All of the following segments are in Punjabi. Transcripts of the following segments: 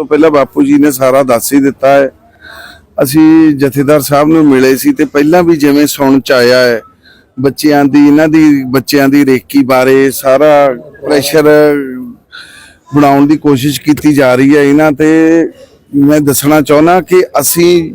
ਤੋਂ ਪਹਿਲਾਂ ਬਾਪੂ ਜੀ ਨੇ ਸਾਰਾ ਦੱਸ ਹੀ ਦਿੱਤਾ ਹੈ। ਅਸੀਂ ਜਥੇਦਾਰ ਸਾਹਿਬ ਨੂੰ ਮਿਲੇ ਸੀ ਤੇ ਪਹਿਲਾਂ ਵੀ ਜਿਵੇਂ ਸੁਣ ਚ ਆਇਆ ਹੈ, ਬੱਚਿਆਂ ਦੀ, ਇਹਨਾਂ ਦੀ, ਬੱਚਿਆਂ ਦੀ ਰੇਕੀ ਬਾਰੇ ਸਾਰਾ ਪ੍ਰੈਸ਼ਰ ਬਣਾਉਣ ਦੀ ਕੋਸ਼ਿਸ਼ ਕੀਤੀ ਜਾ ਰਹੀ ਹੈ। ਇਹਨਾਂ ਤੇ ਮੈਂ ਦੱਸਣਾ ਚਾਹੁੰਦਾ ਕਿ ਅਸੀਂ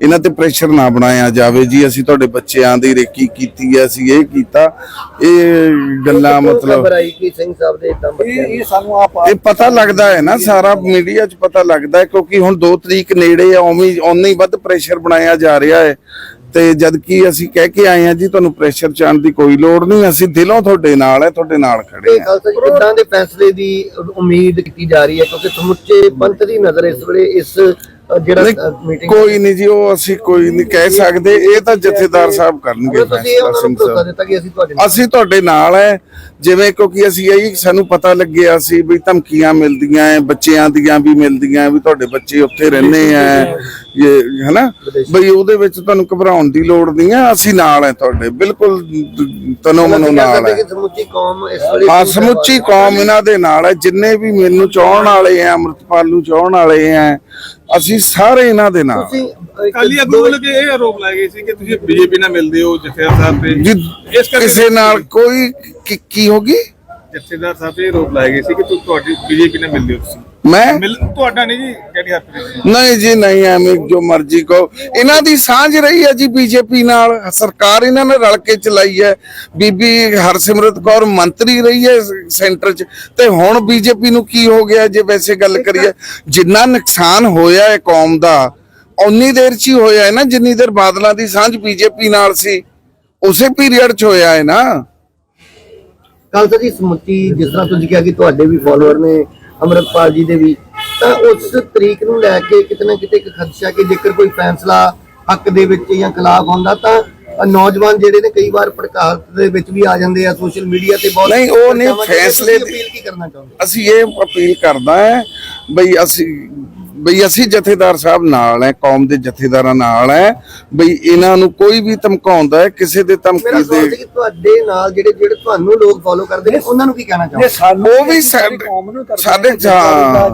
ਇਹਨਾਂ ਤੇ ਪ੍ਰੈਸ਼ਰ ਨਾ ਬਣਾਇਆ ਜਾਵੇ ਜੀ। ਅਸੀਂ ਤੁਹਾਡੇ ਬੱਚਿਆਂ ਦੀ ਰੇਕੀ ਕੀਤੀ ਹੈ ਅਸੀਂ ਇਹ ਕੀਤਾ। ਇਹ ਗੱਲਾਂ ਮਤਲਬ ਸਿੰਘ ਸਾਹਿਬ ਦੇ ਇਦਾਂ ਸਾਨੂੰ ਆਪ ਇਹ ਪਤਾ ਲੱਗਦਾ ਹੈ ਨਾ ਸਾਰਾ ਮੀਡੀਆ 'ਚ ਪਤਾ ਲੱਗਦਾ ਹੈ ਕਿਉਂਕਿ ਹੁਣ 2 ਤਰੀਕ ਨੇੜੇ ਆ ਉਵੇਂ ਉਨਾ ਹੀ ਵੱਧ ਪ੍ਰੈਸ਼ਰ ਬਣਾਇਆ ਜਾ ਰਿਹਾ ਹੈ। ਤੇ ਜਦ ਕਿ ਅਸੀਂ ਕਹਿ ਕੇ ਆਏ ਹਾਂ ਜੀ ਤੁਹਾਨੂੰ ਪ੍ਰੈਸ਼ਰ ਚਾਣ ਦੀ ਕੋਈ ਲੋੜ ਨਹੀਂ ਅਸੀਂ ਦਿਲੋਂ ਤੁਹਾਡੇ ਨਾਲ ਹੈ ਤੁਹਾਡੇ ਨਾਲ ਖੜੇ ਜੀ ਕਿੱਦਾਂ ਦੇ ਫੈਸਲੇ ਦੀ ਉਮੀਦ ਕੀਤੀ ਜਾ ਰਹੀ ਹੈ? ਕਿਉਂਕਿ ਸਮੁੱਚੇ ਪੰਥ ਦੀ ਨਜ਼ਰ ਇਸ ਵੇਲੇ ਇਸ ਜਿਹੜਾ ਨਹੀਂ, ਮੀਟਿੰਗ ਕੋਈ ਨਹੀਂ ਜੀ ਉਹ ਅਸੀਂ ਕੋਈ ਨਹੀਂ ਕਹਿ ਸਕਦੇ। ਇਹ ਤਾਂ ਜਥੇਦਾਰ ਸਾਹਿਬ ਕਰਨਗੇ ਅਸੀਂ ਤੁਹਾਡੇ ਨਾਲ ਹੈ ਜਿਵੇਂ ਕਿਉਂਕਿ ਅਸੀਂ ਇਹੀ ਸਾਨੂੰ ਪਤਾ ਲੱਗਿਆ ਸੀ ਵੀ ਧਮਕੀਆਂ ਮਿਲਦੀਆਂ ਐ ਬੱਚਿਆਂ ਦੀਆਂ ਵੀ ਮਿਲਦੀਆਂ ਵੀ ਤੁਹਾਡੇ ਬੱਚੇ ਉੱਥੇ ਰਹਿੰਦੇ ਐ। ਇਹ ਹੈਨਾ? ਬਈ ਉਹਦੇ ਵਿੱਚ ਤੁਹਾਨੂੰ ਘਬਰਾਉਣ ਦੀ ਲੋੜ ਨਹੀਂ ਹੈ ਅਸੀਂ ਨਾਲ ਹੈ ਤੁਹਾਡੇ ਬਿਲਕੁਲ ਤਨੋ ਮਨੋ ਨਾਲ ਕਿ ਸਮੁੱਚੀ ਕੌਮ ਇਸ ਵੇਲੇ ਹਾਂ ਸਮੁੱਚੀ ਕੌਮ ਇਹਨਾਂ ਦੇ ਨਾਲ ਹੈ ਜਿੰਨੇ ਵੀ ਮੈਨੂੰ ਚਾਹਣ ਵਾਲੇ ਆ ਅੰਮ੍ਰਿਤਪਾਲ ਨੂੰ ਚਾਹਣ ਵਾਲੇ ਆ ਅਸੀਂ ਸਾਰੇ ਇਹਨਾਂ ਦੇ ਨਾਲ ਕਾਲੀ ਆਗੂ ਵੱਲੋਂ ਕਿ ਇਹ ਆਰੋਪ ਲਾਏ ਗਏ ਸੀ ਕਿ ਤੁਸੀਂ ਬੀਜੇਪੀ ਨਾਲ ਮਿਲਦੇ ਹੋ ਜਥੇਦਾਰ ਸਾਹਿਬ ਤੇ? ਜੀ ਇਸ ਕਰਕੇ ਕਿਸੇ ਨਾਲ ਕੋਈ ਕੀ- ਕੀ ਹੋਗੀ ਜਥੇਦਾਰ ਸਾਹਿਬ ਤੇ ਇਹ ਆਰੋਪ ਲਾਏ ਗਏ ਸੀ ਕਿ ਤੁਹਾਡੀ ਬੀਜੇਪੀ ਨਾਲ ਮਿਲਦੇ ਹੋ ਤੁਸੀਂ। ਮੈਂ ਮਿਲ ਤੁਹਾਡਾ ਨਹੀਂ ਜੀ ਕਿਹੜੀ ਹਰਪ੍ਰੀਤ ਨਹੀਂ ਜੀ ਨਹੀਂ ਐਵੇਂ ਜੋ ਮਰਜ਼ੀ ਕਹੋ। ਇਹਨਾਂ ਦੀ ਸਾਂਝ ਰਹੀ ਹੈ ਜੀ ਬੀਜੇਪੀ ਨਾਲ। ਸਰਕਾਰ ਇਹਨਾਂ ਨੇ ਰਲ ਕੇ ਚਲਾਈ ਹੈ। ਬੀਬੀ ਹਰਸਿਮਰਤ ਕੌਰ ਮੰਤਰੀ ਰਹੀ ਹੈ ਸੈਂਟਰ 'ਚ। ਤੇ ਹੁਣ ਬੀਜੇਪੀ ਨੂੰ ਕੀ ਹੋ ਗਿਆ ਜੇ ਵੈਸੇ ਗੱਲ ਕਰੀਏ? ਜਿੰਨਾ ਨੁਕਸਾਨ ਹੋਇਆ ਹੈ ਕੌਮ ਦਾ ਉਨੀ ਦੇਰ 'ਚ ਹੀ ਹੋਇਆ ਹੈ ਨਾ ਜਿੰਨੀ ਦੇਰ ਬਾਦਲਾਂ ਦੀ ਸਾਂਝ ਬੀਜੇਪੀ ਨਾਲ ਸੀ। ਉਸੇ ਪੀਰੀਅਡ 'ਚ ਹੋਇਆ ਹੈ ਨਾ। ਖਾਲਸਾ ਜੀ ਸਮੁੱਚੀ ਜਿਸ ਤਰ੍ਹਾਂ ਤੁਸੀਂ ਕਿਹਾ ਕਿ ਤੁਹਾਡੇ ਵੀ ਫਾਲੋਅਰ ਨੇ ਅਮਰਤਪਾਲ ਜੀ ਦੇ ਵੀ ਤਾਂ ਉਸ ਤਰੀਕ ਨੂੰ ਲੈ ਕੇ ਕਿਤੇ ਨਾ ਕਿਤੇ ਇੱਕ ਖਦਸ਼ਾ ਕਿ ਜੇਕਰ ਕੋਈ ਫੈਸਲਾ ਹੱਕ ਦੇ ਵਿੱਚ ਜਾਂ ਖਿਲਾਫ ਹੁੰਦਾ ਤਾਂ ਨੌਜਵਾਨ ਜਿਹੜੇ ਨੇ ਕਈ ਵਾਰ ਭੜਕਾਹਟ ਦੇ ਵਿੱਚ ਵੀ ਆ ਜਾਂਦੇ ਆ ਸੋਸ਼ਲ ਮੀਡੀਆ ਤੇ ਬਹੁਤ ਨਹੀਂ, ਉਹ ਨਹੀਂ। ਫੈਸਲੇ ਤੁਸੀਂ ਅਪੀਲ ਕੀ ਕਰਨਾ ਚਾਹੁੰਦੇ ਅਸੀਂ ਇਹ ਅਪੀਲ ਕਰਦਾ ਹੈ ਬਈ ਅਸੀਂ ਬਈ ਅਸੀਂ ਜਥੇਦਾਰ ਸਾਹਿਬ ਨਾਲ ਹੈ ਕੌਮ ਦੇ ਜਥੇਦਾਰਾਂ ਨਾਲ ਹੈ ਬਈ ਇਹਨਾਂ ਨੂੰ ਕੋਈ ਵੀ ਧਮਕਾਉਂਦਾ ਹੈ ਕਿਸੇ ਦੇ ਮੇਰਾ ਧਮਕੀ ਸਵਾਲ ਸੀ ਦੇ ਕਿ ਤੁਹਾਡੇ ਨਾਲ ਜਿਹੜੇ ਜਿਹੜੇ ਤੁਹਾਨੂੰ ਲੋਕ ਫੋਲੋ ਕਰਦੇ ਨੇ ਉਹਨਾਂ ਨੂੰ ਕੀ ਕਹਿਣਾ ਸਾਨੂੰ ਉਹ ਵੀ ਸਾਡੀ ਸਾਡੇ ਕੌਮ ਨੂੰ ਕਰਨਾ ਸਾਡੇ ਹੈ, ਜਾਂ